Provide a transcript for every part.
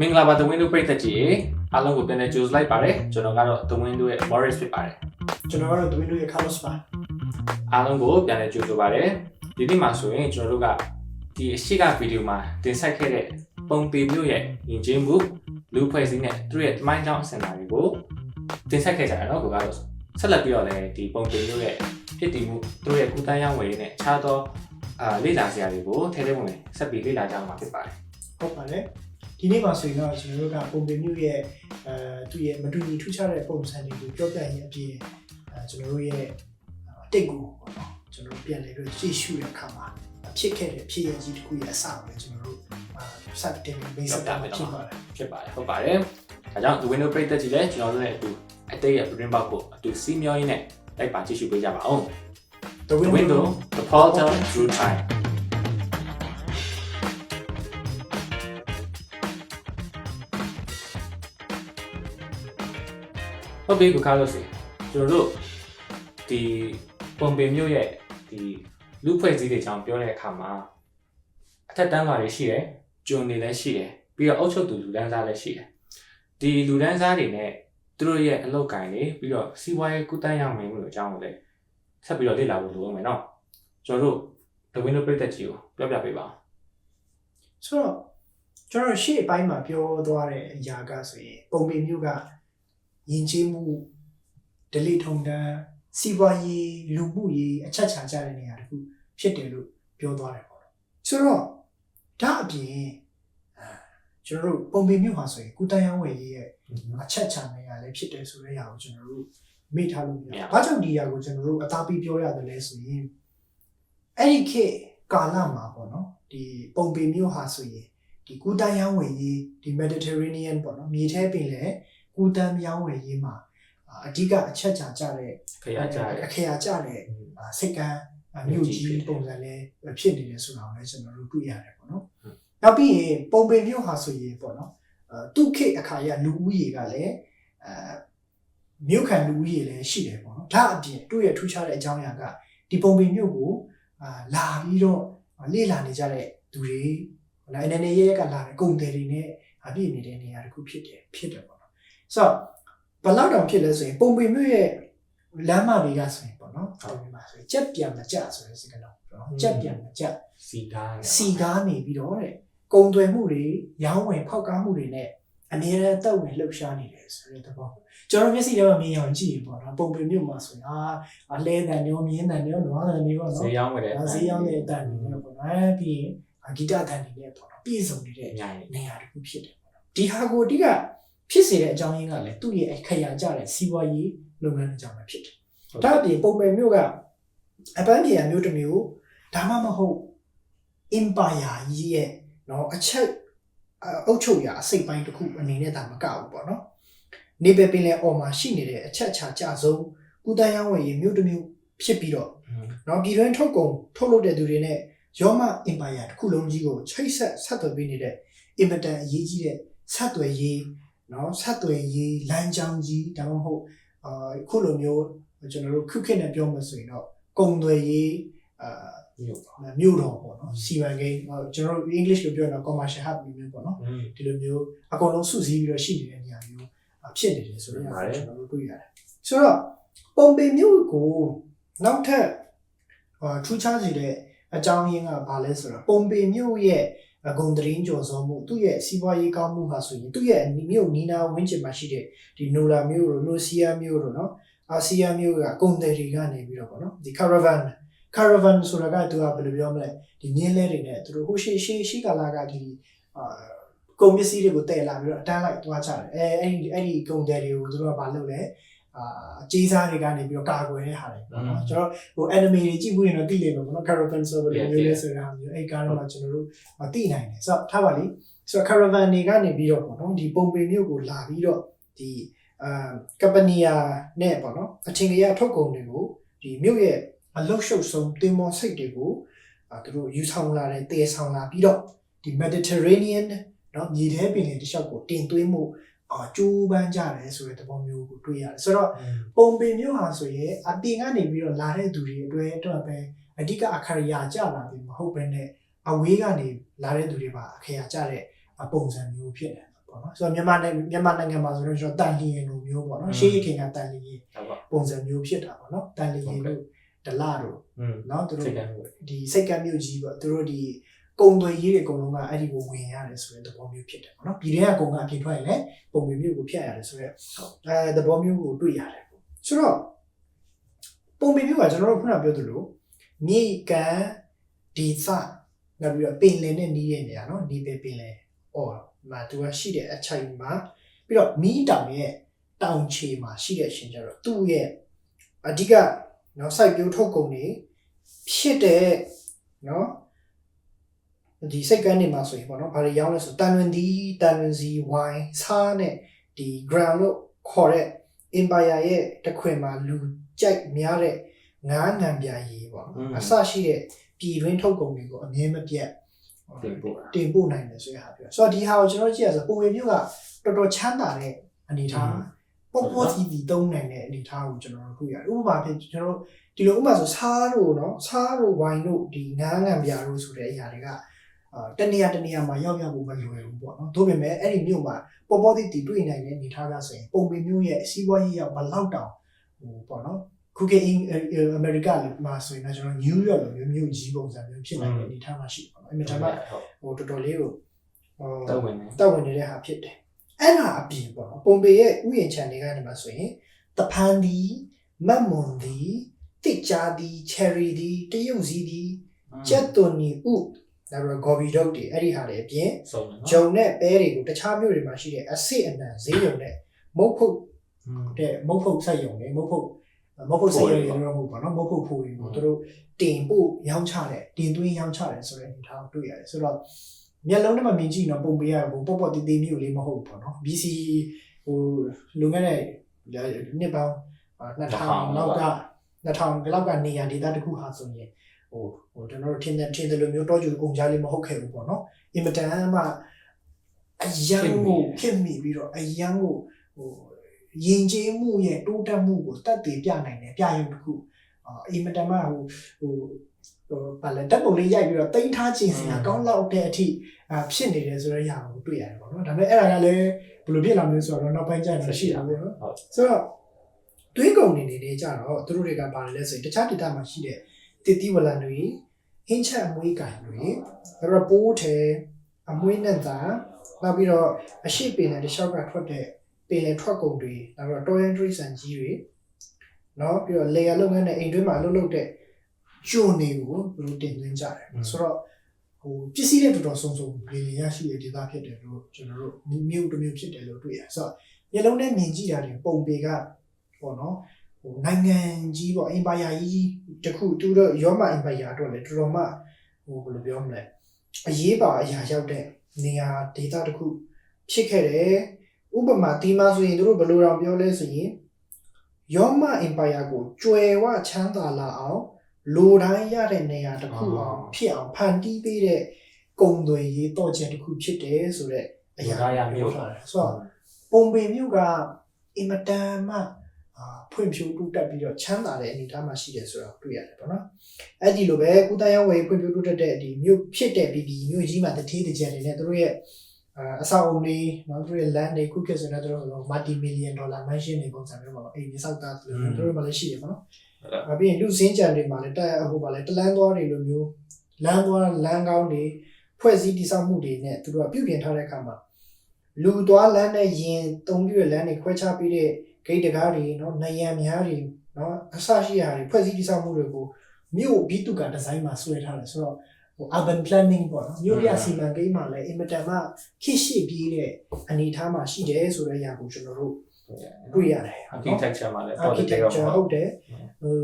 မင်္ဂလာပါ The Window ပရိသတ်ကြီးရေအားလုံးကိုပြန်လည်ကြိုဆိုလိုက်ပါတယ်ကျွန်တော်ကတော့ The Window ရဲ့ Morris ဖြစ်ပါတယ်ကျွန်တော်ကတော့ Twin တို့ရဲ့ Carlos ပါအားလုံးကိုပြန်လည်ကြိုဆိုပါတယ်ဒီနေ့မှာဆိုရင်ကျွန်တော်တို့ကဒီအရှိကဗီဒီယိုမှာတင်ဆက်ခဲ့တဲ့ပုံပေမျိုးရဲ့ယဉ်ကျေးမှုလူဖွဲ့စည်းနဲ့သူတို့ရဲ့တမိုင်းကြောင်းအစဉ်အလာတွေကိုတင်ဆက်ခဲ့ကြတယ်နော်ကိုကတော့ဆက်လက်ပြီးတော့လည်းဒီပုံပေမျိုးရဲ့ဖြစ်တည်မှုသူတို့ရဲ့ကုသရေးဝယ်နဲ့အခြားသောအာလေ့လာစရာတွေကိုထဲထဲဝင်ဝင်ဆက်ပြီးလေ့လာကြမှာဖြစ်ပါတယ်ဟုတ်ပါတယ် ဒီနေ့မှာဆိုရင်တော့ကျွန်တော်တို့ကပုံပင်မျိုးရဲ့အဲသူ့ရဲ့မတူညီထူးခြားတဲ့ပုံစံတွေကိုပြောပြရင်အပြင်အဲကျွန်တော်တို့ရဲ့အတိတ်ကိုပေါ့နော်ကျွန်တော်တို့ပြန်လည်ပြီးကြည့်ရှုတဲ့အခါမှာဖြစ်ခဲ့တဲ့ဖြစ်ရကြီးတစ်ခုရဲ့အစကိုလည်းကျွန်တော်တို့အာစတင်ပြီးစတာဖြစ်ပါတယ်ဖြစ်ပါတယ်ဟုတ်ပါတယ်ဒါကြောင့် The Window ပရိသတ်ကြီးလည်းကျွန်တော်တို့ရဲ့အတူအတိတ်ရဲ့ brain box ကိုအတူစီးမျောရင်းနဲ့လိုက်ပါကြည့်ရှုပေးကြပါအောင် The The window the portal through time ဟုတ်ပြီကိုကားလို့စီကျွန်တော်တို့ဒီပုံပင်မျိုးရဲ့ဒီလူဖွဲ့စည်းတွေအကြောင်းပြောတဲ့အခါမှာအထက်တန်းပါတွေရှိတယ်ကျွန်းတွေလည်းရှိတယ်ပြီးတော့အုပ်ချုပ်သူလူတန်းစားလည်းရှိတယ်ဒီလူတန်းစားတွေနဲ့သူတို့ရဲ့အလုပ်ကိုင်တွေပြီးတော့စီးပွားရေးကုသရမယ်လို့အကြောင်းကိုလည်းဆက်ပြီးတော့လေ့လာဖို့လိုအောင်မယ်နော်ကျွန်တော်တို့ The Window ပြတဲ့ကြီးကိုပြောပြပေးပါဦးဆိုတော့ကျွန်တော်ရှေ့အပိုင်းမှာပြောသွားတဲ့အရာကဆိုရင်ပုံပင်မျိုးက ယဉ်ကျေးမှုဒလိထုံတန်းစီးပွားရေးလူမှုရေးအချက်ချာကြတဲ့နေရာတစ်ခုဖြစ်တယ်လို့ပြောသွားတယ်ပေါ့နော်ဆိုတော့ဒါအပြင်အဲကျွန်တော်တို့ပုံပင်မျိုးဟာဆိုရင်ကုတန်ရောင်းဝယ်ရေးရဲ့အချက်ချာနေရာလည်းဖြစ်တယ်ဆိုတဲ့အရာကိုကျွန်တော်တို့မေ့ထားလို့မရဘူး။ဘာကြောင့်ဒီအရာကိုကျွန်တော်တို့အသားပေးပြောရတယ်လဲဆိုရင်အဲ့ဒီခေတ်ကာလမှာပေါ့နော်ဒီပုံပင်မျိုးဟာဆိုရင်ဒီကုတန်ရောင်းဝယ်ရေးဒီ Mediterranean ပေါ့နော်မြေထဲပင်လေ ကုတန်ရောင်းဝယ်ရေးမှာအာအဓိကအချက်ချာကြတဲ့ခရကြတယ်အခရာကြတဲ့အာစိတ်ကန်းအာမြို့ကြီးပုံစံလေးဖြစ်နေတယ်ဆိုတာကိုလည်းကျွန်တော်တို့တွေ့ရတယ်ပေါ့နော်ဟုတ်။နောက်ပြီးရင်ပုံပင်မြို့ဟာဆိုရင်ပေါ့နော်အဲသူခေတ်အခါရလူဦးရေကလည်းအဲမြို့ခံလူဦးရေလည်းရှိတယ်ပေါ့နော်။ဒါအပြင်တို့ရဲ့ထူးခြားတဲ့အကြောင်းအရာကဒီပုံပင်မြို့ကိုအာလာပြီးတော့လေ့လာနေကြတဲ့သူတွေလာအနေနဲ့ရဲရဲကလာတဲ့ကုန်တယ်တွေနဲ့အပြည့်နေတဲ့နေရာတစ်ခုဖြစ်တယ်ဖြစ်တယ်ပေါ့နော်။ ဆိုတော့ဘယ်လောက်တောင်ဖြစ်လဲဆိုရင်ပုံပင်မြို့ရဲ့လမ်းမတွေကဆိုရင်ပေါ့နော်။ပုံပင်မှာဆိုရင်ကြက်ပြန်မကြဆိုတဲ့စကားလုံးပေါ့နော်။ကြက်ပြန်မကြစီကားနဲ့စီကားနေပြီးတော့တဲ့ကုံသွယ်မှုတွေရောင်းဝယ်ဖောက်ကားမှုတွေနဲ့အမြဲတမ်းတက်ဝင်လှုပ်ရှားနေတယ်ဆိုတဲ့သဘောကျွန်တော်မျက်စိထဲမှာမြင်အောင်ကြည့်ရင်ပေါ့နော်ပုံပင်မြို့မှာဆိုရင်အာအလဲတန်မျိုးမြင်းတန်မျိုးနွားတန်မျိုးပေါ့ဈေးနော်ရောင်းဝယ်တဲ့ဒါဈေးရောက်တဲ့အတန်တွေနဲ့ပေါ့နော်အဲပြီးရင်အာဂီတတန်တွေနဲ့ပေါ့နော်ပြည့်စုံနေတဲ့အများကြီးနေရာတစ်ခုဖြစ်တယ်ပေါ့နော်ဒီဟာကိုအဓိက ဖြစ်စေတဲ့အကြောင်းရင်းကလည်းသူ့ရဲ့အခရာကြတဲ့စီးပွားရေးလုပ်ငန်းအကြောင်းပဲဖြစ်တယ်ဒါအပြင်ပုံပင်မြို့ကအပန်းဖြေရမျိုးတစ်မျိုးဒါမှမဟုတ် empire ကြီးရဲ့เนาะအချက်အုပ်ချုပ်ရာအစိတ်ပိုင်းတစ်ခုအနေနဲ့ဒါမကဘူးပေါ့နော်နေပယ်ပင်လယ်အော်မှာရှိနေတဲ့အချက်အချာကြဆုံးကုသရေးဝယ်ရေးမြို့တစ်မြို့ဖြစ်ပြီးတော့เนาะပြည်တွင်းထုတ်ကုန်ထုတ်လုပ်တဲ့သူတွေနဲ့ရောမ empire တစ်ခုလုံးကြီးကိုချိတ်ဆက်ဆက်သွယ်ပေးနေတဲ့အင်မတန်အရေးကြီးတဲ့ဆက်သွယ်ရေး နော်ဆက်သွယ်ရေးလမ်းကြောင်းကြီးဒါမှမဟုတ်အာခုလိုမျိုးကျွန်တော်တို့ခုခေတ်နဲ့ပြောမှဆိုရင်တော့ကုန်သွယ်ရေးအာမြို့မြို့တော်ပေါ့နော်စီမံကိန်းကျွန်တော်တို့ English လိုပြောရင်တော့ commercial hub မျိုးပေါ့နော်ဒီလိုမျိုးအကုန်လုံးစုစည်းပြီးတော့ရှိနေတဲ့နေရာမျိုးဖြစ်နေတယ်ဆိုတော့ကျွန်တော်တို့တွေ့ရတယ်ဆိုတော့ပုံပေမြို့ကိုနောက်ထပ်ထူးခြားစေတဲ့ အကြောင်းရင်းကဘာလဲဆိုတော့ပုံပေမြို့ရဲ့အဂုံတရင်ကျော်စောမှုသူ့ရဲ့စီးပွားရေးကောင်းမှုဟာဆိုရင်သူ့ရဲ့မြို့နီနာဝင်းကျင်မှာရှိတဲ့ဒီနိုလာမြို့တို့နိုစီယာမြို့တို့နော်အာဆီယာမြို့ကကုန်တယ်တွေကနေပြီးတော့ပေါ့နော်ဒီ caravan caravan ဆိုတာကသူကဘယ်လိုပြောမလဲဒီမြင်းလဲတွေနဲ့သူတို့ဟိုရှိရှိရှိကလာကဒီအာကုန်ပစ္စည်းတွေကိုတည်လာပြီးတော့အတန်းလိုက်သွားကြတယ်အဲအဲ့ဒီအဲ့ဒီကုန်တယ်တွေကိုသူတို့ကဘာလုပ်လဲ အာအကြီးစားတွေကနေပြီးတော့ကာကွယ်တဲ့ဟာတွေပေါ့နော်ကျွန်တော်ဟို enemy တွေကြည့်ဘူးရင်တော့သိလိမ့်မယ်ပေါ့နော် caravan ဆိုဘယ်လိုမျိုးလဲဆိုတာမျိုးအဲ့ကားတော့ကျွန်တော်တို့သိနိုင်တယ်ဆိုတော့ထားပါလိဆိုတော့ caravan တွေကနေပြီးတော့ပေါ့နော်ဒီပုံပေမြို့ကိုလာပြီးတော့ဒီအာကပနီယာနဲ့ပေါ့နော်အချင်းကြီးထုတ်ကုန်တွေကိုဒီမြို့ရဲ့အလုတ်ရှုပ်ဆုံးတင်မောစိတ်တွေကိုအာသူတို့ယူဆောင်လာတယ်တည်ဆောင်လာပြီးတော့ဒီ Mediterranean เนาะမြေထဲပင်လယ်တစ်လျှောက်ကိုတင်သွင်းမှု အာကျိုးပန်းကြတယ်ဆိုတဲ့သဘောမျိုးကိုတွေ့ရတယ်ဆိုတော့ပုံပင်မျိုးဟာဆိုရင်အပြင်ကနေပြီးတော့လာတဲ့သူတွေအတွက်အတွက်ပဲအဓိကအခရာကြလာပြီမဟုတ်ဘဲနဲ့အဝေးကနေလာတဲ့သူတွေပါအခရာကြတဲ့ပုံစံမျိုးဖြစ်တယ်ပေါ့ပေါ့နော်ဆိုတော့မြန်မာနိုင်ငံမြန်မာနိုင်ငံမှာဆိုတော့ကျွန်တော်တန်လျင်လိုမျိုးပေါ့နော်ရှေးရခင်ကတန်လျင်ဟုတ်ပါပုံစံမျိုးဖြစ်တာပေါ့နော်တန်လျင်တို့ဒလတို့อืมနော်သူတို့စိတ်ကမ်းလို့ဒီစိတ်ကမ်းမြို့ကြီးပေါ့သူတို့ဒီ ကုံသွေးကြီးတွေအကုန်လုံးကအဲ့ဒီကိုဝင်ရတယ်ဆိုတဲ့သဘောမျိုးဖြစ်တယ်ပေါ့နော်ဒီထဲကကုံကအပြင်ထွက်ရင်လည်းပုံပေမျိုးကိုဖျက်ရတယ်ဆိုတော့အဲသဘောမျိုးကိုတွေ့ရတယ်ပေါ့ဆိုတော့ပုံပေမျိုးကကျွန်တော်တို့ခုနပြောသလိုမြေကန်ဒီသနောက်ပြီးတော့ပင်လယ်နဲ့နီးတဲ့နေရာနော်နီးပဲပင်လယ်အော်မှာသူကရှိတဲ့အချိုင်မှာပြီးတော့မီးတောင်ရဲ့တောင်ခြေမှာရှိတဲ့အရှင်ကျတော့သူ့ရဲ့အဓိကနော်စိုက်ပျိုးထုတ်ကုန်တွေဖြစ်တဲ့နော် ဒီစိတ်ကန်းနေမှာဆိုရင်ပေါ့နော်ဘာတွေရောင်းလဲဆိုတန်လွင်ဒီတန်လွင်စီဝိုင်းဆားနဲ့ဒီ ground လို့ခေါ်တဲ့ empire ရဲ့တစ်ခွင်မှာလူကြိုက်များတဲ့ငားငံပြာရည်ပေါ့နော်အစရှိတဲ့ပြည်တွင်းထုတ်ကုန်တွေကိုအမြဲမပြတ်တင်ပို့တာတင်ပို့နိုင်တယ်ဆိုတဲ့ဟာပြောဆိုတော့ဒီဟာကိုကျွန်တော်ကြည့်ရဆိုပုံရမျိုးကတော်တော်ချမ်းသာတဲ့အနေအထားပေါ့ပေါ့စီစီသုံးနိုင်တဲ့အနေအထားကိုကျွန်တော်တို့တွေ့ရတယ်ဥပမာဖြစ်ကျွန်တော်တို့ဒီလိုဥပမာဆိုဆားတို့နော်ဆားတို့ဝိုင်တို့ဒီငားငံပြာတို့ဆိုတဲ့အရာတွေကအာ တနေရာတနေရာမှာရောက်ရောက်ဖို့မလွယ်ဘူးပေါ့နော်ဒါပေမဲ့အဲ့ဒီမြို့မှာပေါ့ပေါ့စီတီတွေ့နိုင်တဲ့အနေအထားကဆိုရင်ပုံပင်မျိုးရဲ့အစည်းအဝေးကြီးရောက်ဘလောက်တောင်ဟိုပေါ့နော်ခုကေအင်အမေရိကမှာဆိုရင်တော့ကျွန်တော်နယူးယောက်လိုမျိုးမြို့ကြီးပုံစံမျိုးဖြစ်နိုင်တဲ့အနေအထားမှာရှိပါတော့အဲ့ဒီမှာဟုတ်ဟိုတော်တော်လေးကိုဟိုတော့ဝင်နေတောက်ဝင်နေတဲ့ဟာဖြစ်တယ်အဲ့ဒါအပြင်ပေါ့နော်ပုံပေရဲ့ဥယျာဉ်ခြံတွေကနေမှာဆိုရင်တပန်းဒီမတ်မွန်ဒီတစ်ချာဒီချယ်ရီဒီတရုတ်စီဒီကျက်သွန်နီဥ နောက်တော့ဂေါ်ဘီဒုတ်တွေအဲ့ဒီဟာတွေအပြင်စုံတယ်နော်ဂျုံနဲ့ပဲတွေကိုတခြားမြို့တွေမှာရှိတဲ့အစစ်အနံဈေးရုံနဲ့မုတ်ဖုတ်อืมတဲ့မုတ်ဖုတ်ဆက်ရုံနဲ့မုတ်ဖုတ်မုတ်ဖုတ်ဆက်ရုံတွေတော့မဟုတ်ပါနော်မုတ်ဖုတ်ဖိုးတွေကိုသူတို့တင်ပို့ရောင်းချတယ်တင်သွင်းရောင်းချတယ်ဆိုတဲ့အနေအထားကိုတွေ့ရတယ်ဆိုတော့မျက်လုံးထဲမှာမြင်ကြည့်ရင်တော့ပုံပေးရဟိုပေါ့ပေါ့တီးတီးမျိုးလေးမဟုတ်ဘူးပေါ့နော် BC ဟိုလွန်ခဲ့တဲ့နှစ်ပေါင်း2000လောက်က2000လောက်ကနေရာဒေတာတစ်ခုဟာဆိုရင် ဟိုဟိုကျွန်တော်တို့ထင်တဲ့ထင်တယ်လို့မျိုးတော့ကြူကုန်ကြလေးမဟုတ်ခဲ့ဘူးပေါ့နော်အင်မတန်မှအယံကိုခင်မိပြီးတော့အယံကိုဟိုယဉ်ကျေးမှုရဲ့တိုးတက်မှုကိုတတ်သိပြနိုင်တယ်ပြရုံတစ်ခုအာအင်မတန်မှဟိုဟိုဟိုဘာလဲတက်ပုံလေးရိုက်ပြီးတော့တိမ့်ထားခြင်းစရာကောင်းလောက်တဲ့အထိအာဖြစ်နေတယ်ဆိုတော့ရအောင်တွေ့ရတယ်ပေါ့နော်ဒါပေမဲ့အဲ့ဒါကလည်းဘယ်လိုဖြစ်လာမလဲဆိုတော့နောက်ပိုင်းကျရင်တော့ရှိတာပေါ့နော်ဟုတ်ဆိုတော့တွင်းကုန်နေနေနေကြတော့သူတို့တွေကဘာလဲလဲဆိုရင်တခြားဒေသမှာရှိတဲ့ တတိဝလန်တွေဟင်းချက်အမွေးကန်တွေအဲ့တော့ပိုးထဲအမွေးနဲ့သာနောက်ပြီးတော့အရှိပင်နဲ့တခြားကထွက်တဲ့ပင်လေထွက်ကုန်တွေနောက်ပြီးတော့တော်ရန်ဒရိဆန်ကြီးတွေနော်ပြီးတော့လေယာလုပ်ငန်းနဲ့အိမ်တွင်းမှာလှုပ်လှုပ်တဲ့ကျွန်းတွေကိုသူတို့တင်သွင်းကြတယ်ဆိုတော့ဟိုပစ္စည်းတွေတော်တော်ဆုံးဆုံးလေရရှိတဲ့ဒေသဖြစ်တယ်လို့ကျွန်တော်တို့မြို့တစ်မြို့ဖြစ်တယ်လို့တွေ့ရတယ်ဆိုတော့မျက်လုံးနဲ့မြင်ကြည့်တာတွေပုံပေကပေါ့နော် ဟိုနိုင်ငံကြီးပေါ့အင်ပါယာကြီးတစ်ခုသူတို့ရောမအင်ပါယာအတွက်လည်းတော်တော်မှဟိုဘယ်လိုပြောမလဲအရေးပါအရာရောက်တဲ့နေရာဒေသတစ်ခုဖြစ်ခဲ့တယ်ဥပမာဒီမှာဆိုရင်တို့ဘယ်လိုတောင်ပြောလဲဆိုရင်ရောမအင်ပါယာကိုကျွယ်ဝချမ်းသာလာအောင်လိုတိုင်းရတဲ့နေရာတစ်ခုအောင်ဖြစ်အောင်ဖန်တီးပေးတဲ့ကုံသွေးရေးတော့ချက်တစ်ခုဖြစ်တယ်ဆိုတော့အရာဒါရမျိုးထားတယ်ဆိုတော့ပုံပင်မြို့ကအင်မတန်မှအာ ဖွံ့ဖြိုးတိုးတက်ပြီးတော့ချမ်းသာတဲ့အနေအထားမှာရှိတယ်ဆိုတော့တွေ့ရတယ်ပေါ့နော်အဲ့ဒီလိုပဲကုသရေးဝယ်ဖွံ့ဖြိုးတိုးတက်တဲ့ဒီမြို့ဖြစ်တဲ့ပြည်ပြည်မြို့ကြီးမှာတထေးတကြံတွေနဲ့သူတို့ရဲ့အာအဆောက်အုံတွေနော်သူတို့ရဲ့ land တွေခုခေတ်ဆိုတော့သူတို့ multi million dollar mansion တွေပုံစံမျိုးပေါ့နော်အိမ်ကြီးစောက်တာသူတို့သူတို့မှလည်းရှိတယ်ပေါ့နော်အပြင်လူစင်းကြံတွေမှာလည်းတက်ဟိုပါလေတလန်းသွားတွေလိုမျိုးလမ်းသွားလမ်းကောင်းတွေဖွဲ့စည်းတည်ဆောက်မှုတွေနဲ့သူတို့ကပြုပြင်ထားတဲ့အခါမှာလူသွားလမ်းနဲ့ရင်တုံးပြည့်လမ်းတွေခွဲခြားပြီးတဲ့ ဂိတ်တကားတွေနော်နယံများတွေနော်အစရှိရာတွေဖွဲ့စည်းတည်ဆောက်မှုတွေကိုမြို့ဘီတုကဒီဇိုင်းမှာဆွဲထားတယ်ဆိုတော့ဟို urban planning ပေါ့နော်မြို့ပြစီမံကိန်းမှာလည်းအင်မတန်မှခိရှိပြီးတဲ့အနေအထားမှာရှိတယ်ဆိုတဲ့အရာကိုကျွန်တော်တို့တွေ့ရတယ်နော် architecture မှာလည်း positive architecture ဟုတ်ဟုတ်တယ်ဟို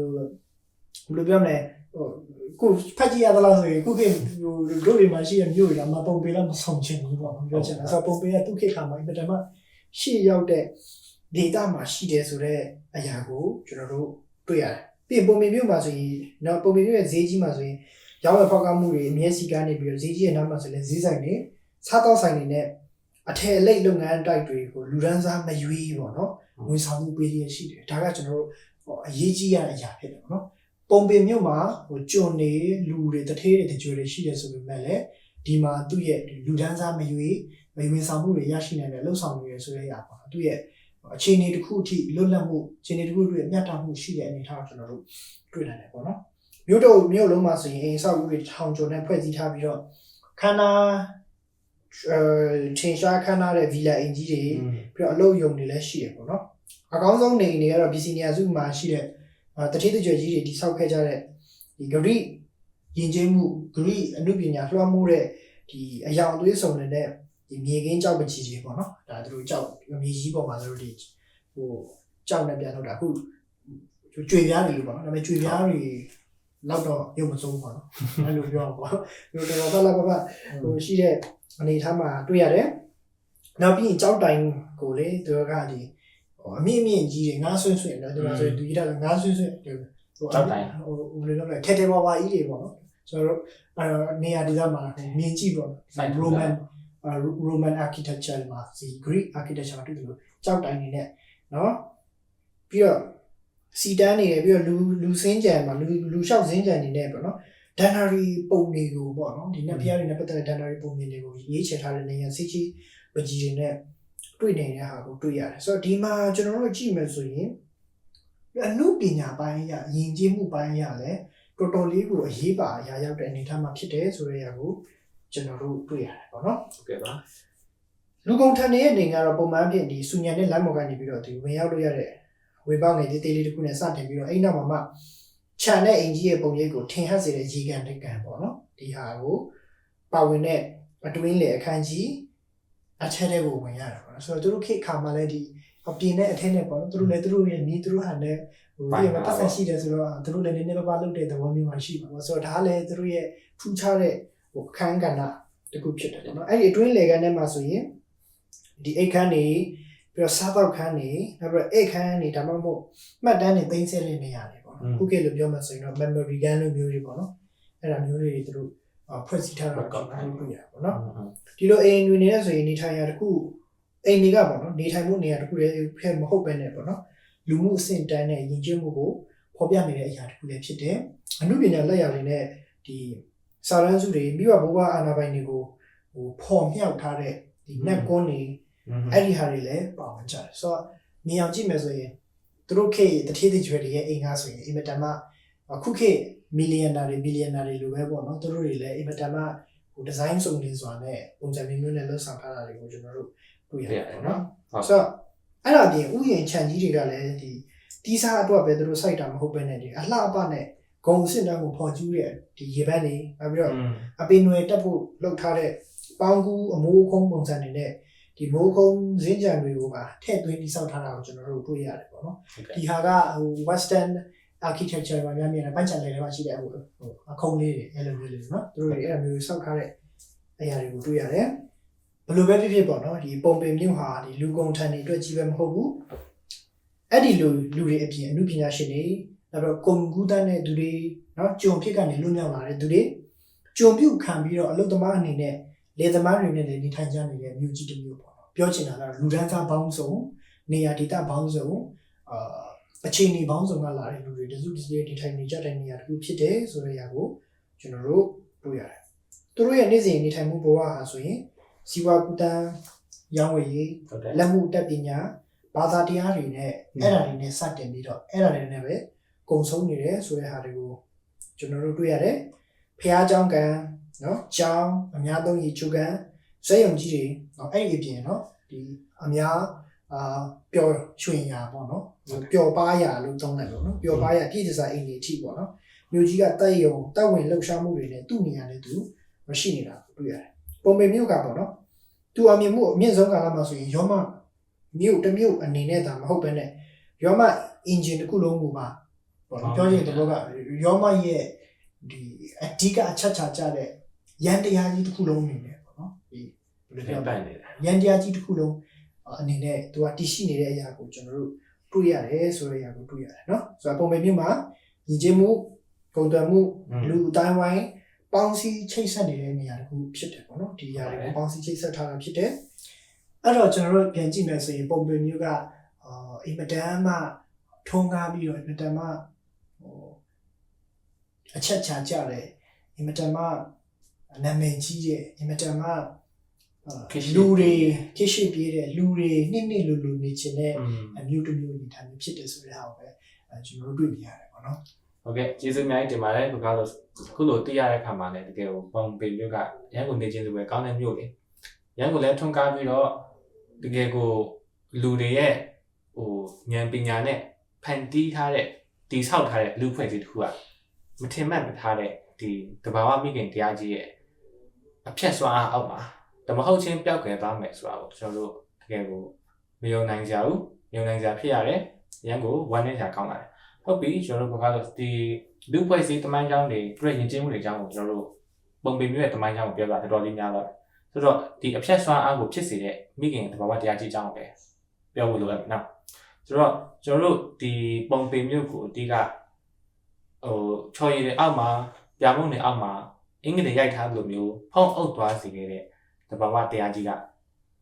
ဘယ်လိုပြောမလဲဟိုခုဖတ်ကြည့်ရသလားဆိုရင်ခုခေတ်ဟိုတို့တွေမှာရှိတဲ့မြို့တွေကမပုံပေလားမဆောင်ချင်ဘူးပေါ့ပြောချင်တာဆိုတော့ပုံပေကသူခေတ်ခါမှာအင်မတန်မှရှေ့ရောက်တဲ့ data မှာရှိတယ်ဆိုတော့အရာကိုကျွန်တော်တို့တွေ့ရတယ်ပြီးရင်ပုံပေမြို့မှာဆိုရင်နော်ပုံပေမြို့ရဲ့ဈေးကြီးမှာဆိုရင်ရောင်းဝယ်ဖောက်ကားမှုတွေအမြဲစီကားနေပြီးတော့ဈေးကြီးရဲ့နောက်မှာဆိုရင်ဈေးဆိုင်တွေစားတော့ဆိုင်တွေနဲ့အထည်အလိပ်လုပ်ငန်းတိုက်တွေကိုလူဒန်းစားမရွေးပေါ့နော်ဝန်ဆောင်မှုပေးရရှိတယ်ဒါကကျွန်တော်တို့ဟိုအရေးကြီးရတဲ့အရာဖြစ်တယ်ပေါ့နော်ပုံပင်မြို့မှာဟိုကျွန်နေလူတွေတထေးတွေတကြွတွေရှိတယ်ဆိုပေမဲ့လည်းဒီမှာသူ့ရဲ့လူဒန်းစားမရွေးဝင်ဆောင်မှုတွေရရှိနိုင်တဲ့လှုပ်ဆောင်မှုတွေဆိုတဲ့အရာပေါ့နော်သူရဲ့ အခြေအနေတစ်ခုအထိလွတ်လပ်မှုအခြေအနေတစ်ခုတွေမျှတမှုရှိတဲ့အနေအထားကိုကျွန်တော်တို့တွေ့နိုင်တယ်ပေါ့နော်မြို့တော်မြို့လုံးမှာဆိုရင်အိမ်ဆောက်ဦးတွေထောင်ကျော်နဲ့ဖွဲ့စည်းထားပြီးတော့ခန္ဓာအဲချိန်ရှားခန္ဓာတဲ့ဗီလာအင်ကြီးတွေပြီးတော့အလုပ်ယုံတွေလည်းရှိတယ်ပေါ့နော်အကောင်းဆုံးနေနေကတော့ BC နေရာစုမှာရှိတဲ့အာတတိတကြွကြီးတွေတိဆောက်ခဲ့ကြတဲ့ဒီဂရိယဉ်ကျေးမှုဂရိအမှုပညာလွှမ်းမိုးတဲ့ဒီအယောင်သွေးစုံနေတဲ့ ဒီမြေကင်းကြောက်ပကြီးကြီးပေါ့နော်ဒါသူတို့ကြောက်မြေကြီးပေါ်မှာသူတို့ဒီဟိုကြောက်နေပြန်တော့တာအခုကျွေပြားတွေလို့ပေါ့နော်ဒါပေမဲ့ကျွေပြားတွေလောက်တော့ရုပ်မစိုးဘူးပေါ့နော်အဲ့လိုပြောပါပေါ့ဒီတော့တော့လာပါပါဟိုရှိတဲ့အနေအထားမှာတွေ့ရတယ်နောက်ပြီးရင်ကြောက်တိုင်ကိုလေသူကဒီဟိုအမြင့်အမြင့်ကြီးတွေငါးဆွင့်ဆွင့်နော်ဒီမှာဆိုရင်သူကြီးတာငါးဆွင့်ဆွင့်ဟိုဟိုဘယ်လိုလဲထဲထဲဝါဝါကြီးတွေပေါ့နော်ဆိုတော့အဲနေရာဒီကမှာမြင်ကြည့်ပေါ့ Roman Roman architecture မှာဒီ Greek architecture မှာတွေ့တယ်လို့ကြောက်တိုင်နေနဲ့နော်ပြီးတော့စီတန်းနေတယ်ပြီးတော့လူလူစင်းကြံမှာလူလူလျှောက်စင်းကြံနေနဲ့ပေါ့နော်ဒန်နာရီပုံတွေကိုပေါ့နော်ဒီနှစ်ဖျားတွေနဲ့ပတ်သက်တဲ့ဒန်နာရီပုံမြင်တွေကိုရေးချထားတဲ့နေရာစိတ်ကြီးပကြီးတွေနဲ့တွေ့နေတဲ့ဟာကိုတွေ့ရတယ်ဆိုတော့ဒီမှာကျွန်တော်တို့ကြည့်မယ်ဆိုရင်အမှုပညာပိုင်းအရယဉ်ကျေးမှုပိုင်းအရလည်းတော်တော်လေးကိုအရေးပါအရာရောက်တဲ့အနေအထားမှာဖြစ်တယ်ဆိုတဲ့အရာကို ကျွန်တော်တို့တွေ့ရတယ်ပေါ့နော်ဟုတ်ကဲ့ပါလူကုန်ထန်တဲ့နေကတော့ပုံမှန်ဖြစ်ဒီစူညံတဲ့လမ်းပေါ်ကနေပြီးတော့ဒီဝင်ရောက်လို့ရတဲ့ဝေပေါက်ငယ်သေးသေးလေးတစ်ခုနဲ့စတင်ပြီးတော့အဲ့နောက်မှာမှခြံတဲ့အင်ကြီးရဲ့ပုံရိပ်ကိုထင်ဟပ်စေတဲ့ရေကန်တကန်ပေါ့နော်ဒီဟာကိုပါဝင်တဲ့အတွင်းလေအခန်းကြီးအထက်ထဲကိုဝင်ရတာပေါ့နော်ဆိုတော့သူတို့ခေတ်ခါမှလည်းဒီအပြင်နဲ့အထက်နဲ့ပေါ့နော်သူတို့လည်းသူတို့ရဲ့နီးသူတို့ဟာလည်းဟိုဒီမှာပတ်သက်ရှိတယ်ဆိုတော့သူတို့လည်းနည်းနည်းပါးပါးလုပ်တဲ့သဘောမျိုးမှရှိပါပေါ့ဆိုတော့ဒါလည်းသူတို့ရဲ့ထူးခြားတဲ့ ဟိုအခန်းကဏ္ဍတစ်ခုဖြစ်တယ်ပေါ့နော်အဲ့ဒီအတွင်းလေကန်ထဲမှာဆိုရင်ဒီအိတ်ခန်းနေပြီးတော့စားတော့ခန်းနေနောက်ပြီးတော့အိတ်ခန်းနေဒါမှမဟုတ်မှတ်တမ်းတွေသိမ်းဆည်းတဲ့နေရာတွေပေါ့နော်ခုခေတ်လိုပြောမှဆိုရင်တော့ memory gun လိုမျိုးတွေပေါ့နော်အဲ့ဒါမျိုးတွေသူတို့ဖွဲ့စည်းထားတာကျွန်တော်တို့တွေ့ရပါပေါ့နော်ဒီလိုအိမ်တွေနေတဲ့ဆိုရင်နေထိုင်ရာတစ်ခုအိမ်တွေကပေါ့နော်နေထိုင်မှုနေရာတစ်ခုလည်းဖက်မဟုတ်ပဲနဲ့ပေါ့နော်လူမှုအဆင့်တန်းနဲ့ယဉ်ကျေးမှုကိုဖော်ပြနေတဲ့အရာတစ်ခုလည်းဖြစ်တယ်အမှုပညာလက်ရာတွေနဲ့ဒီ စာရန်စုတွေမိဘဘိုးဘွားအာနာပိုင်တွေကိုဟိုဖော်မြောက်ထားတဲ့ဒီနက်ကွန်းတွေအဲ့ဒီဟာတွေလည်းပါဝင်ကြတယ်ဆိုတော့မြင်အောင်ကြည့်မယ်ဆိုရင်သူတို့ခေတ်တထေးတကြွယ်တွေရဲ့အိမ်ကားဆိုရင်အင်မတန်မှအခုခေတ်မီလီယံနာတွေဘီလီယံနာတွေလိုပဲပေါ့နော်သူတို့တွေလည်းအင်မတန်မှဟိုဒီဇိုင်းစုံနေစွာနဲ့ပုံစံမျိုးမျိုးနဲ့လှုပ်ဆောင်ထားတာတွေကိုကျွန်တော်တို့တွေ့ရတယ်ပေါ့နော်ဟုတ်ဆိုတော့အဲ့ဒါအပြင်ဥယျာဉ်ခြံကြီးတွေကလည်းဒီတီးစားအတွက်ပဲသူတို့စိုက်တာမဟုတ်ဘဲနဲ့ဒီအလှအပနဲ့ ဂုံစင်တန်းကိုပေါ်ကျူးတဲ့ဒီရေပန်းတွေနောက်ပြီးတော့အပင်တွေတက်ဖို့လှုပ်ထားတဲ့ပေါင်းကူးအမိုးခုံးပုံစံတွေနဲ့ဒီမိုးခုံးစင်းကြံတွေကိုပါထည့်သွင်းတိစောက်ထားတာကိုကျွန်တော်တို့တွေ့ရတယ်ပေါ့နော်ဟုတ်ကဲ့ဒီဟာကဟို western architecture မှာများမြင်တယ်ပန်းချန်လေးတွေမှာရှိတဲ့ဟိုဟိုအခုံးလေးတွေအဲ့လိုမျိုးလေးနော်သူတို့တွေအဲ့လိုမျိုးစောက်ထားတဲ့အရာတွေကိုတွေ့ရတယ်ဘယ်လိုပဲဖြစ်ဖြစ်ပေါ့နော်ဒီပုံပင်မြို့ဟာဒီလူကုန်ထန်တွေအတွက်ကြီးပဲမဟုတ်ဘူးအဲ့ဒီလူလူတွေအပြင်အမှုပညာရှင်တွေ နောက်ပြီးတော့ကွန်ကူတန်းတဲ့သူတွေနော်ကြုံဖြစ်ကနေလွတ်မြောက်လာတဲ့သူတွေကြုံပြုတ်ခံပြီးတော့အလုသမားအနေနဲ့လေသမားတွေနဲ့လည်းနေထိုင်ကြနေတဲ့မြို့ကြီးတစ်မြို့ပေါ့နော်ပြောချင်တာကတော့လူဒန်းစားပေါင်းစုံနေရာဒေသပေါင်းစုံအာအခြေအနေပေါင်းစုံကလာတဲ့လူတွေတစုတစည်းဒီထိုင်နေကြတဲ့နေရာတစ်ခုဖြစ်တယ်ဆိုတဲ့အရာကိုကျွန်တော်တို့တွေ့ရတယ်။သူတို့ရဲ့နေ့စဉ်နေထိုင်မှုဘဝဟာဆိုရင်ဇီဝကုတန်းရောင်းဝယ်ရေးဟုတ်တယ်လက်မှုတက်ပညာဘာသာတရားတွေနဲ့အဲ့ဒါတွေနဲ့စတင်ပြီးတော့အဲ့ဒါတွေနဲ့ပဲ ကုံဆုံးနေတယ်ဆိုတဲ့ဟာတွေကိုကျွန်တော်တို့တွေ့ရတယ်။ဖះเจ้าကံနော်ကျောင်းအများသုံးရေချိုကံဇက်ယုံကြီးတွေနော်အဲ့ဒီအပြင်နော်ဒီအများအာပျော်ရွှင်ရာပေါ့နော် ပျော်ပါရလို့သုံးလိုက်လို့နော်ပျော်ပါရပြည့်စုံအိမ်ကြီးအထိပေါ့နော်မြို့ကြီးကတက်ယုံတက်ဝင်လှုပ်ရှားမှုတွေနဲ့သူ့နေရာနဲ့သူမရှိနေတာတွေ့ရတယ်ပုံပေမြို့ကပေါ့နော်သူအမြင်မှုအမြင့်ဆုံးကာလမှာဆိုရင်ရောမမြို့တစ်မြို့အနေနဲ့ဒါမဟုတ်ဘဲနဲ့ရောမအင်ဂျင်တစ်ခုလုံးကိုပါ ပေါ့နော်ပြောချင်တဲ့ဘက်ကယောမရဲ့ဒီအဓိကအချက်ချာကြတဲ့ရန်တရားကြီးတစ်ခုလုံးနေတယ်ပေါ့နော်ဒီဘယ်လိုပြောလဲရန်တရားကြီးတစ်ခုလုံးအနေနဲ့သူကတရှိနေတဲ့အရာကိုကျွန်တော်တို့တွေ့ရတယ်ဆိုတဲ့အရာကိုတွေ့ရတယ်နော်ဆိုတော့ပုံမှန်မြို့မှာညီချင်းမှုပုံသွန်မှုလူအတိုင်းဝိုင်းပေါင်းစည်းချိတ်ဆက်နေတဲ့နေရာတစ်ခုဖြစ်တယ်ပေါ့နော်ဒီနေရာတွေကိုပေါင်းစည်းချိတ်ဆက်ထားတာဖြစ်တယ်အဲ့တော့ကျွန်တော်တို့ပြန်ကြည့်မယ်ဆိုရင်ပုံပေမျိုးကအင်မတန်မှထုံးကားပြီးတော့အင်မတန်မှ အချက်ချာကြတယ်အင်မတန်မှနာမည်ကြီးတဲ့အင်မတန်မှအာလူတွေခေတ်ရှိပြေးတဲ့လူတွေနှစ်နှစ်လူလူနေချင်တဲ့อืมအမျိုးတစ်မျိုးအနေထားမျိုးဖြစ်တယ်ဆိုတဲ့ဟာကိုပဲအဲကျွန်တော်တို့တွေ့နေရတယ်ပေါ့နော်ဟုတ်ကဲ့ကျေးဇူးအများကြီးတင်ပါတယ်ကိုကားလို့ခုလိုသိရတဲ့ခါမှာလည်းတကယ်ကိုပုံပေမျိုးကရန်ကုန်နေချင်းသူပဲကောင်းတဲ့မျိုးလေရန်ကုန်လည်းထွန်းကားပြီးတော့တကယ်ကိုလူတွေရဲ့ဟိုဉာဏ်ပညာနဲ့ဖန်တီးထားတဲ့တည်ဆောက်ထားတဲ့လူဖွဲ့စည်းတစ်ခုက မထင်မှတ်မထားတဲ့ဒီတဘာဝမိခင်တရားကြီးရဲ့အဖြတ်စွာအားအောက်မှာတမဟုတ်ချင်းပျောက်ကွယ်သွားမယ်ဆိုတာကိုကျွန်တော်တို့တကယ်ကိုမယုံနိုင်ကြဘူးမယုံနိုင်ကြဖြစ်ရတယ်ရန်ကိုဝမ်းနည်းကြကောင်းလာတယ်ဟုတ်ပြီကျွန်တော်တို့ကတော့ဒီလူဖွဲ့စည်းတမိုင်းကြောင်းတွေပြည့်ရင်ချင်းမှုတွေအကြောင်းကိုကျွန်တော်တို့ပုံပေမျိုးရဲ့တမိုင်းကြောင်းကိုပြောတာတော်တော်လေးများတော့ဆိုတော့ဒီအဖြတ်ဆွမ်းအားကိုဖြစ်စေတဲ့မိခင်တဘာဝတရားကြီးအကြောင်းကိုပဲပြောဖို့လိုရမယ်နော်ဆိုတော့ကျွန်တော်တို့ဒီပုံပေမျိုးကိုအတိက ဟိုချော်ရည်တွေအောက်မှာပြာမုန်းတွေအောက်မှာအင်္ဂလိပ်ရိုက်ထားလိုမျိုးဖုံးအုပ်သွားစေခဲ့တဲ့တဘာဝတရားကြီးက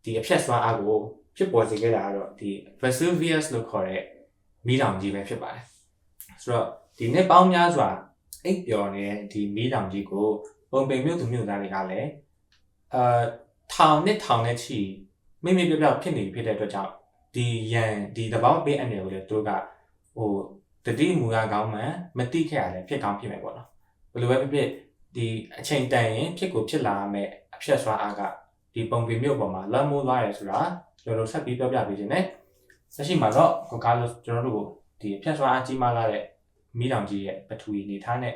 ဒီအဖြတ်ဆွမ်းအားကိုဖြစ်ပေါ်စေခဲ့တာကတော့ဒီ Vesuvius လို့ခေါ်တဲ့မိတောင်ကြီးပဲဖြစ်ပါတယ်ဆိုတော့ဒီနှစ်ပေါင်းများစွာအိပ်ပျော်နေတဲ့ဒီမီးတောင်ကြီးကိုပုံပင်မြို့သူမြို့သားတွေကလည်းအာထောင်နှစ်ထောင်နဲ့ချီမိမိပြောက်ပြောက်ဖြစ်နေဖြစ်တဲ့အတွက်ကြောင့်ဒီရန်ဒီတပေါင်းပေးအနေကိုလည်းသူတို့ကဟို တတိမူရကောင်းမှန်မတိခဲ့ရတယ်ဖြစ်ကောင်းဖြစ်မယ်ပေါ့နော်ဘယ်လိုပဲဖြစ်ဖြစ်ဒီအချိန်တန်ရင်ဖြစ်ကိုဖြစ်လာမယ်အဖြတ်စွာအားကဒီပုံပင်မြို့ပေါ်မှာလွှမ်းမိုးသွားရဲဆိုတာကျွန်တော်တို့ဆက်ပြီးပြောပြပေးခြင်းနဲ့ဆက်ရှိမှာတော့ကိုကားလို့ကျွန်တော်တို့ကိုဒီအဖြတ်စွာအကြီးမားလာတဲ့မိတောင်ကြီးရဲ့ပထဝီအနေထားနဲ့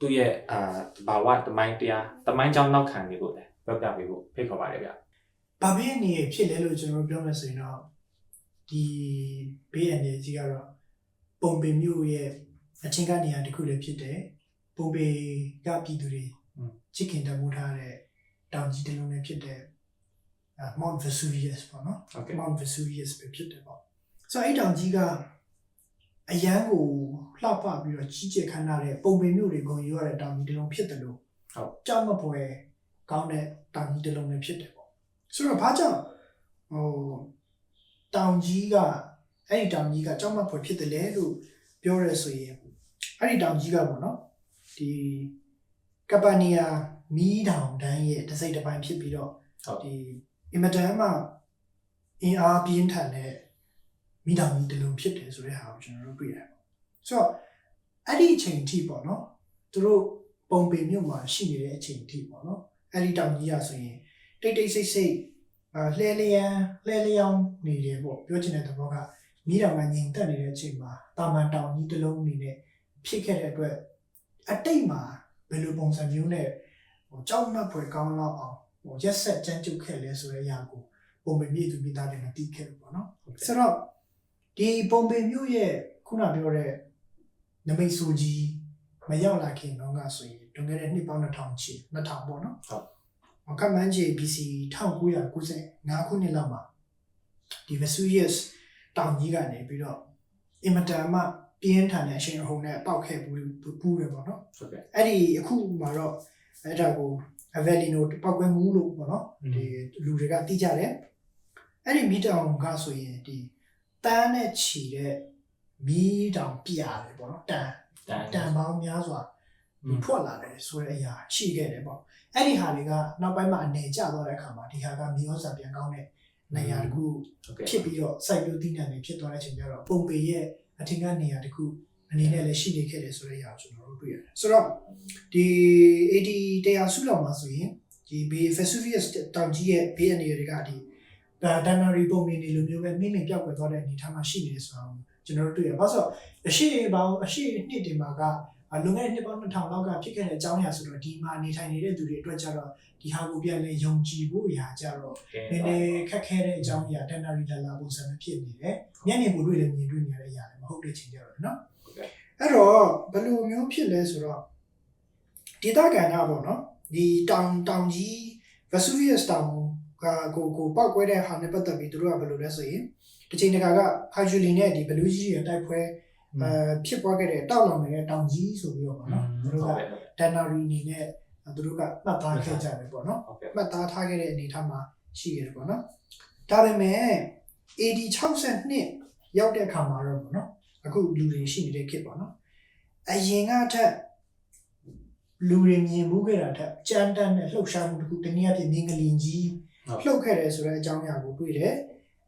သူ့ရဲ့အာဘာဝတမိုင်းတရားတမိုင်းကြောင်းနောက်ခံလေးကိုလည်းပြောပြပေးဖို့ဖိတ်ခေါ်ပါတယ်ဗျ။ဘာဘေးအနေဖြစ်လဲလို့ကျွန်တော်ပြောမယ်ဆိုရင်တော့ဒီဘေးအနေကြီးကတော့ ပုံပေမျိုးရဲ့အချင်းကနေရာတစ်ခုလည်းဖြစ်တယ်။ပုံပေကပြည်သူတွေချစ်ခင်တမိုးထားတဲ့တောင်ကြီးတစ်လုံးလည်းဖြစ်တဲ့အာ Mount Vesuvius ပေါ့နော်ဟုတ်ကဲ့ Mount Vesuvius ပဲဖြစ်တယ်ပေါ့။ဆိုတော့အဲ့တောင်ကြီးကအရန်ကိုလှပပြီးတော့ကြီးကျယ်ခမ်းနားတဲ့ပုံပေမျိုးတွေကုန်ယူရတဲ့တောင်ကြီးတစ်လုံးဖြစ်တယ်လို့ဟုတ်ကြောက်မပွဲကောင်းတဲ့တောင်ကြီးတစ်လုံးလည်းဖြစ်တယ်ပေါ့ဆိုတော့ဘာကြောင့်ဟိုတောင်ကြီးက အဲ့ဒီတောင်ကြီးကကြောက်မပွဲဖြစ်တယ်လေလို့ပြောရဲဆိုရင်အဲ့ဒီတောင်ကြီးကပေါ့နော်ဒီကပနီယာမီးတောင်တန်းရဲ့တစ်စိတ်တစ်ပိုင်းဖြစ်ပြီးတော့ဟုတ်ဒီအင်မတန်မှအင်အားပြင်းထန်တဲ့မိတောင်ကြီးတစ်လုံးဖြစ်တယ်ဆိုတဲ့ဟာကိုကျွန်တော်တို့တွေ့ရတယ်ပေါ့ဆိုတော့အဲ့ဒီအချိန်ထိပေါ့နော်သူတို့ပုံပေမြို့မှာရှိနေတဲ့အချိန်ထိပေါ့နော်အဲ့ဒီတောင်ကြီးရဆိုရင်တိတ်တိတ်ဆိတ်ဆိတ်အာလှဲလျံလှဲလျောင်းနေတယ်ပေါ့ပြောချင်တဲ့သဘောက မိတောင်ကငြိမ်သက်နေတဲ့အချိန်မှာတာမန်တောင်ကြီးတစ်လုံးအနေနဲ့ဖြစ်ခဲ့တဲ့အတွက်အတိတ်မှာဘယ်လိုပုံစံမျိုးနဲ့ဟိုကြောက်မှတ်ဖွယ်ကောင်းလောက်အောင်ဟိုရက်ဆက်ကြမ်းကြုတ်ခဲ့လဲဆိုတဲ့အရာကိုပုံပေမြေသူမိသားတွေနဲ့တီးခဲ့လို့ပေါ့နော်ဆိုတော့ဒီပုံပေမျိုးရဲ့ခုနပြောတဲ့နမိတ်ဆိုကြီးမရောက်လာခင်တော့ကဆိုရင်တွင်ခဲ့တဲ့နှစ်ပေါင်း2000ချီ2000ပေါ့နော်ဟုတ်ဟောကမန်းကြီး BC 1995ခုနှစ်လောက်မှာဒီ Vesuvius တောင်ကြီးကနေပြီးတော့အင်မတန်မှပြင်းထန်တဲ့အချိန်အဟုန်နဲ့ပေါက်ခဲ့ပူပူတယ်ပေါ့နော်ဟုတ်ကဲ့အဲ့ဒီအခုမှာတော့အဲ့ဒါကို Avellino ပောက်ကွဲမှုလို့ပေါ့နော်ဒီလူတွေကသိကြတယ်အဲ့ဒီမီတောင်ကဆိုရင်ဒီတန်းနဲ့ခြီတဲ့မီတောင်ပြရတယ်ပေါ့နော်တန်တန်တန်ပေါင်းများစွာอืมဖွက်လာတယ်ဆိုတဲ့အရာရှိခဲ့တယ်ပေါ့အဲ့ဒီဟာတွေကနောက်ပိုင်းမှာအနေကျသွားတဲ့အခါမှာဒီဟာကမြေဩဇာပြန်ကောင်းတဲ့ နေရာတစ်ခုဟုတ်ကဲ့ဖြစ်ပြီးတော့စိုက်ပျိုးသီးနှံတွေဖြစ်သွားတဲ့အချိန်ကျတော့ပုံပေရဲ့အထင်ကနေရာတစ်ခုအနေနဲ့လည်းရှိနေခဲ့တယ်ဆိုတဲ့အရာကိုကျွန်တော်တို့တွေ့ရတယ်ဆိုတော့ဒီ80တရားစုလောက်မှာဆိုရင်ဒီဘေး Vesuvius တောင်ကြီးရဲ့ဘေးအနေတွေကဒီဒါဒန်နာရီပုံမြင်နေလိုမျိုးပဲမိမိပြောက်ွယ်သွားတဲ့အနေအထားမှာရှိနေတယ်ဆိုတာကိုကျွန်တော်တို့တွေ့ရပါဆိုတော့အရှိပေါင်းအရှိနှစ်တင်မှာက လွန်ခဲ့တဲ့နှစ်ပေါင်း2000လောက်ကဖြစ်ခဲ့တဲ့အကြောင်းအရာဆိုတော့ဒီမှာနေထိုင်နေတဲ့သူတွေအတွက်ကြတော့ဒီဟာကိုပြန်လဲယုံကြည်ဖို့အရာကြတော့နည်းနည်းခက်ခဲတဲ့အကြောင်းအရာတန်တာရီလာလာပုံစံမျိုးဖြစ်နေတယ်။မျက်မြင်ကိုတွေ့လည်းမြင်တွေ့နေရတဲ့အရာလည်းမဟုတ်တဲ့ချိန်ကြတော့နော်ဟုတ်ကဲ့။အဲ့တော့ဘယ်လိုမျိုးဖြစ်လဲဆိုတော့ဒေတာကန်ကပေါ့နော်ဒီတောင်တောင်ကြီး Vesuvius တောင်ကကိုကိုပောက်ကွဲတဲ့ဟာနဲ့ပတ်သက်ပြီးသူတို့ကဘယ်လိုလဲဆိုရင်တစ်ချိန်တခါက hydrogen နဲ့ဒီ blue ကြီးရဲ့တိုက်ပွဲ အဲဖြစ်ပွားခဲ့တဲ့တောက်လောင်နေတဲ့တောင်ကြီးဆိုပြီးတော့ပေါ့နော်သူတို့ကဟုတ်ကဲ့တန်တာရီအနေနဲ့သူတို့ကမှတ်သားခဲ့ကြတယ်ပေါ့နော်ဟုတ်ကဲ့မှတ်သားထားခဲ့တဲ့အနေအထားမှာရှိခဲ့တယ်ပေါ့နော်။ဒါပေမဲ့ AD 62ရောက်တဲ့အခါမှာတော့ပေါ့နော်အခုလူတွေရှိနေတဲ့ခေတ်ပေါ့နော်။အရင်ကထက်လူတွေမြင်မှုခဲ့တာထက်ကြမ်းတမ်းတဲ့လှုပ်ရှားမှုတစ်ခုတနည်းအားဖြင့်မြင်းကလင်ကြီးဟုတ်လှုပ်ခဲ့တယ်ဆိုတဲ့အကြောင်းအရာကိုတွေ့တယ်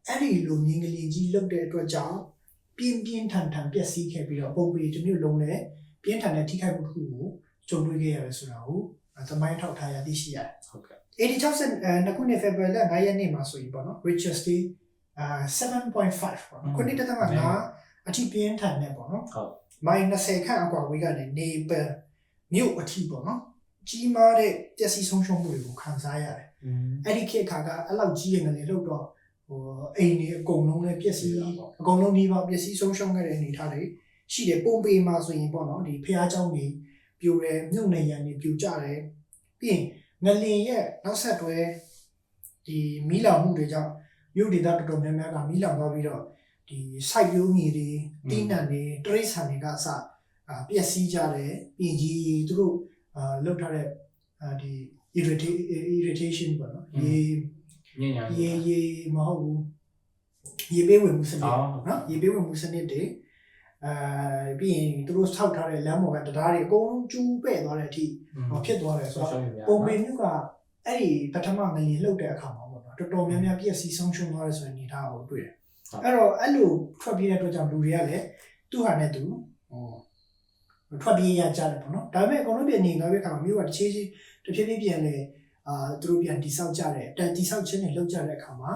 အဲ့ဒီလိုမြင်းကလေးကြီးလှုပ်တဲ့အတွက်ကြောင့် ပြင်းပြင်းထန်ထန်ပျက်စီးခဲ့ပြီးတော့ပုံပေတစ်မျိုးလုံးနဲ့ပြင်းထန်တဲ့ထိခိုက်မှုတစ်ခုကိုကြုံတွေ့ခဲ့ရတယ်ဆိုတာကိုအဲသမိုင်းထောက်ထားရသိရှိရတယ်ဟုတ်ကဲ့86ဆက်အဲနှစ်ခုနှစ် February လ9ရက်နေ့မှာဆိုရင်ပေါ့နော် Richter scale အာ7.5ပေါ့နော်ခုနှစ်တက်မှာငါအထိပြင်းထန်နေပေါ့နော်ဟုတ်မိုင်20 ခန့်အကွာဝေးကနေနေပယ်မြို့အထိပေါ့နော်ကြီးမားတဲ့ပျက်စီးဆုံးရှုံးမှုတွေကိုခံစားရတယ်อืมအဲ့ဒီခေတ်ခါကအဲ့လောက်ကြီးရင်လည်းလို့တော့ ဟိုအိမ်တွေအကုန်လုံးလည်းပျက်စီး ဟုတ်ပါဘူး အကုန်လုံးဒီပါပျက်စီးဆုံးရှုံးခဲ့တဲ့အနေအထားတွေရှိတယ်ပုံပေမှာဆိုရင်ပေါ့နော်ဒီဖះเจ้าတွေပြိုတယ်မြုပ်နေရန်တွေပြိုကျတယ်ပြီးရင်ငလင်ရဲ့နောက်ဆက်တွဲဒီမီးလောင်မှုတွေကြောင့်မြို့ဒေသတော်တော်များများကမီးလောင်သွားပြီးတော့ဒီစိုက်ပျိုးမြေတွေတင်းနှံတွေတရိษံတွေကအစအာပျက်စီးကြတယ်ပြီးရင်ဒီသူတို့အာလောက်ထားတဲ့အာဒီ irritation irritation ပေါ့နော် อืม ဒီ ညဉ့်ညံရေရေမဟုတ်ဘူးရေပေးဝင်မှုစနစ်အော်နော်ရေပေးဝင်မှုစနစ်တွေအဲပြီးရင်သူတို့ဆောက်ထားတဲ့လမ်းပေါ်ကတရားတွေအကုန်လုံးကျူးပဲ့သွားတဲ့အထိဟောဖြစ်သွားတယ်ဆိုဆောတော့ရှယ်မီဒီယာပုံပေမျိုးကအဲ့ဒီပထမငလျင်လှုပ်တဲ့အခါမှာပေါ့နော်တော်တော်များများပြည့်စည်ဆုံးရှုံးသွားတယ်ဆိုတဲ့အနေအထားကိုတွေ့တယ်အဲ့တော့အဲ့လိုထွက်ပြေးတဲ့အတွက်ကြောင့်လူတွေကလည်းသူ့ဟာနဲ့သူဟိုထွက်ပြေးရကြတယ်ပေါ့နော်ဒါပေမဲ့အကုန်လုံးပြန်နေသွားတဲ့အခါမှာမြို့ကတစ်ချေးချေးတစ်ဖြည်းဖြည်းပြန်လေ အာသူတို့ပြန်တိဆောက်ကြတယ်တန်တိဆောက်ခြင်းတွေလှုပ်ကြတဲ့အခါမှာ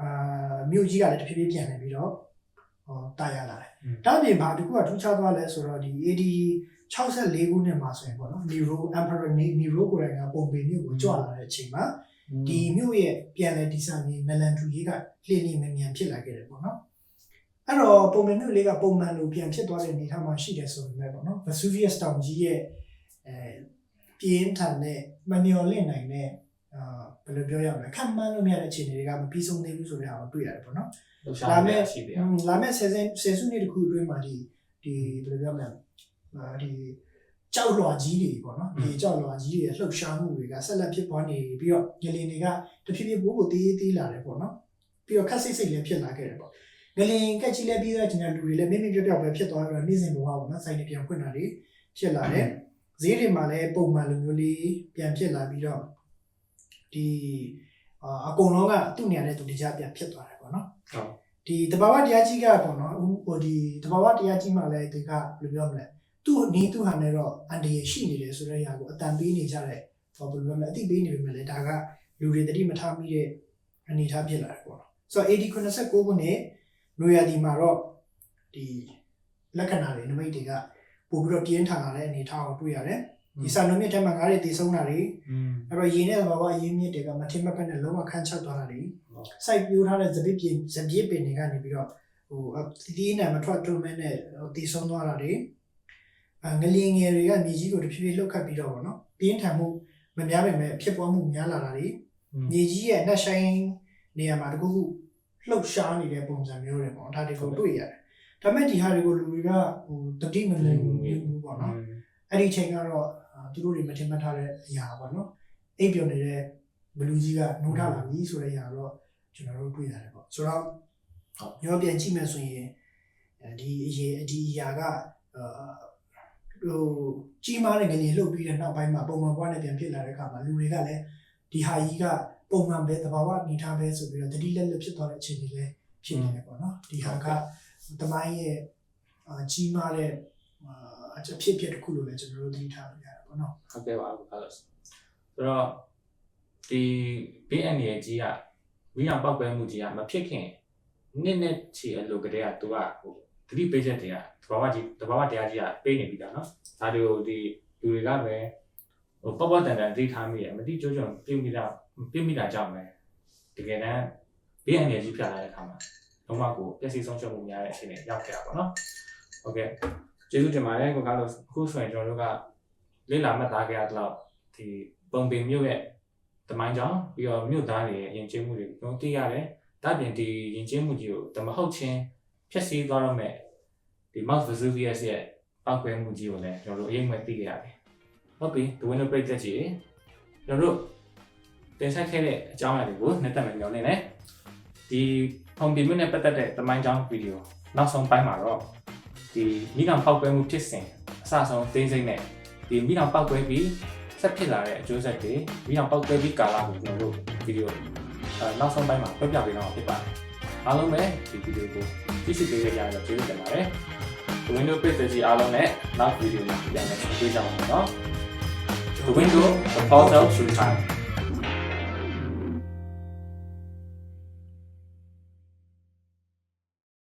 အာမြို့ကြီးကလည်းတစ်ဖြည်းဖြည်းပြန်နေပြီးတော့ဟောတာရလာတယ်ဒါ့အပြင်ဘာတစ်ခုကထူးခြားသွားလဲဆိုတော့ဒီ AD 64ခုနှစ်မှာဆိုရင်ပေါ့နော် Nero Emperor Nero ကိုယ်တိုင်ကပုံပေမြို့ကိုကြွလာတဲ့အချိန်မှာဒီမြို့ရဲ့ပြန်လည်တည်ဆောက်ရေးနလန်ထူရေးကလှည့်လည်မြန်မြန်ဖြစ်လာခဲ့တယ်ပေါ့နော်အဲ့တော့ပုံမှန်မြို့လေးကပုံမှန်လိုပြန်ဖြစ်သွားတဲ့အနေအထားမှာရှိတယ်ဆိုပေမဲ့ပေါ့နော် Vesuvius တောင်ကြီးရဲ့အဲ ပြင်းထန်တဲ့မမျော်လင့်နိုင်တဲ့အာဘယ်လိုပြောရမလဲခံမှန်းလို့မရတဲ့အခြေအနေတွေကမပြီးဆုံးသေးဘူးဆိုတဲ့ဟာကိုတွေ့ရတယ်ပေါ့နော်လှုပ်ရှားလာနေမယ့်ရှိတယ်อืมလာမယ့်ဆယ်ဆယ်ဆယ်စုနှစ်တစ်ခုအတွင်းမှာဒီဒီဘယ်လိုပြောမလဲအာဒီကြောက်လွှာကြီးတွေပေါ့နော်ဒီကြောက်လွှာကြီးတွေရဲ့လှုပ်ရှားမှုတွေကဆက်လက်ဖြစ်ပွားနေပြီးတော့ငလင်တွေကတဖြည်းဖြည်းပိုးကိုတေးသေးလာတယ်ပေါ့နော်ပြီးတော့ခက်စိတ်စိတ်လည်းဖြစ်လာခဲ့တယ်ပေါ့ငလင်ကက်ကြီးလည်းပြီးတော့ကျွန်တော်လူတွေလည်းမိမိပြောပြောပဲဖြစ်သွားပြီးတော့နေ့စဉ်ဘဝပေါ့နော်စိုင်းနေပြန်ဖွင့်တာတွေဖြစ်လာတယ် ဈေးတွေမှာလည်းပုံမှန်လိုမျိုးလေးပြန်ဖြစ်လာပြီးတော့ဒီအာအကုန်လုံးကသူ့နေရာနဲ့သူတရားပြန်ဖြစ်သွားတယ်ပေါ့နော်ဟုတ်ဒီတဘာဝတရားကြီးကပေါ့နော်ဥဟိုဒီတဘာဝတရားကြီးမှလည်းဒီကဘယ်လိုပြောမလဲသူ့နီးသူ့ဟာနဲ့တော့အန်ဒီရရှိနေတယ်ဆိုတဲ့ຢာကိုအတန်ပေးနေကြတဲ့ဟောဘယ်လိုပြောမလဲအသိပေးနေပေမဲ့လည်းဒါကလူတွေတတိမထားမိတဲ့အနေအထားဖြစ်လာတယ်ပေါ့နော်ဆိုတော့ AD 89ခုနှစ်နွေရာသီမှာတော့ဒီလက္ခဏာတွေနမိတ်တွေက ပို့ပြီးတော့ပြင်းထန်လာတဲ့အနေအထားကိုတွေ့ရတယ်ဒီစာလုံးမြစ်ထဲမှာငါးတွေတည်ဆုံးတာတွေအဲ့တော့ရေနဲ့ဘာဘာအရင်းမြစ်တွေကမထင်မှတ်ဖက်နဲ့လုံးဝခန့်ချောက်သွားတာတွေစိုက်ပြိုးထားတဲ့ဇပစ်ပြင်းဇပစ်ပင်တွေကနေပြီးတော့ဟိုတီးနဲ့မထွက်ထုံးမဲနဲ့တည်ဆုံးသွားတာတွေငလျင်ငယ်တွေကမြေကြီးကိုတဖြည်းဖြည်းလှုပ်ခတ်ပြီးတော့ဗောနော်ပြင်းထန်မှုမများပေမဲ့ဖြစ်ပွားမှုများလာတာတွေမြေကြီးရဲ့နှက်ဆိုင်နေရာမှာတကူလှုပ်ရှားနေတဲ့ပုံစံမျိုးတွေပေါ့ဒါတွေကိုတွေ့ရတယ် ဒါပေမဲ့ဒီဟာတွေကိုလူတွေကဟိုတတိမလင်ဘူးပေါ့နော်အဲ့ဒီချိန်ကတော့အာသူတို့တွေမထင်မှတ်ထားတဲ့အရာပေါ့နော်အိပ်ပျော်နေတဲ့ဘလူးကြီးကနှိုးထားလာပြီဆိုတဲ့အရာတော့ကျွန်တော်တို့တွေ့ရတယ်ပေါ့ဆိုတော့ဟုတ်ရောပြန်ကြည့်မယ်ဆိုရင်အဲဒီအရေးဒီအရာကအာဟိုကြီးမားတဲ့ငလျင်လှုပ်ပြီးတဲ့နောက်ပိုင်းမှာပုံမှန်ဘဝနဲ့ပြန်ဖြစ်လာတဲ့အခါမှာလူတွေကလည်းဒီဟာကြီးကပုံမှန်ပဲသဘာဝအနေထားပဲဆိုပြီးတော့တတိလက်လက်ဖြစ်သွားတဲ့အခြေအနေလည်းဖြစ်နေတယ်ပေါ့နော်ဒီဟာက တမိုင်းရဲ့အာကြီးမားတဲ့အာအဖြစ်အပျက်တစ်ခုလို့လည်းကျွန်တော်တို့သတိထားလို့ရတယ်ပေါ့နော်ဟုတ်ကဲ့ပါဘူးကားလို့ဆိုတော့ဒီဘေးအန္တရာယ်ကြီးကဝိညာဉ်ပောက်ကွဲမှုကြီးကမဖြစ်ခင်နှစ်နှစ်ချီအလိုကတည်းကသူကဟိုသတိပေးချက်တွေကတဘာဝကြီးတဘာဝတရားကြီးကပေးနေပြီသားနော်ဒါတွေကိုဒီလူတွေကပဲဟိုပေါ့ပေါ့တန်တန်သိထားမိရမတိကျကျပြုတ်မိတာပြုတ်မိတာကြောင့်ပဲတကယ်တမ်းဘေးအန္တရာယ်ကြီးဖြစ်လာတဲ့အခါမှာ လုံးဝကိုပျက်စီးဆုံးရှုံးမှုများတဲ့အခြေအနေရောက်ခဲ့တာပေါ့နော်ဟုတ်ကဲ့ကျေးဇူးတင်ပါတယ်ကိုကားလို့အခုဆိုရင်ကျွန်တော်တို့ကလေ့လာမှတ်သားကြရတော့ဒီပုံပင်မြို့ရဲ့တမိုင်းကြောင့်ပြီးတော့မြို့သားတွေရဲ့ယဉ်ကျေးမှုတွေကျွန်တော်သိရတယ်။ဒါပြင်ဒီယဉ်ကျေးမှုကြီးကိုတမဟုတ်ချင်းဖြည့်ဆည်းသွားတော့မဲ့ဒီ Mount Vesuvius ရဲ့ပောက်ကွဲမှုကြီးကိုလည်းကျွန်တော်တို့အရင်မှသိခဲ့ရတယ်။ဟုတ်ပြီဒီဝင်တို့ပြည့်ချက်ကြီးကျွန်တော်တို့တင်ဆက်ခဲ့တဲ့အကြောင်းအရာတွေကိုနှစ်သက်မယ်ညောင်းနေတယ်။ဒီ ပုံပင်မြို့နဲ့ပတ်သက်တဲ့တမိုင်းကြောင်းဗီဒီယိုနောက်ဆုံးပိုင်းမှာတော့ဒီမိနောင်ပောက်ကွဲမှုဖြစ်စဉ်အစဆုံးသိစိမ့်နဲ့ဒီမိနောင်ပောက်ကွဲပြီးဆက်ဖြစ်လာတဲ့အကျိုးဆက်တွေမိနောင်ပောက်ကွဲပြီးကာလကိုကျွန်တော်တို့ဗီဒီယိုအဲနောက်ဆုံးပိုင်းမှာပြပြပေးတော့ဖြစ်ပါတယ်အားလုံးပဲဒီဗီဒီယိုကိုကြည့်ရှုပေးကြရတော့ကျေးဇူးတင်ပါတယ် Windows page ကြီးအားလုံးနဲ့နောက်ဗီဒီယိုမှာပြန်လည်တွေ့ကြအောင်နော် The window, the portal through time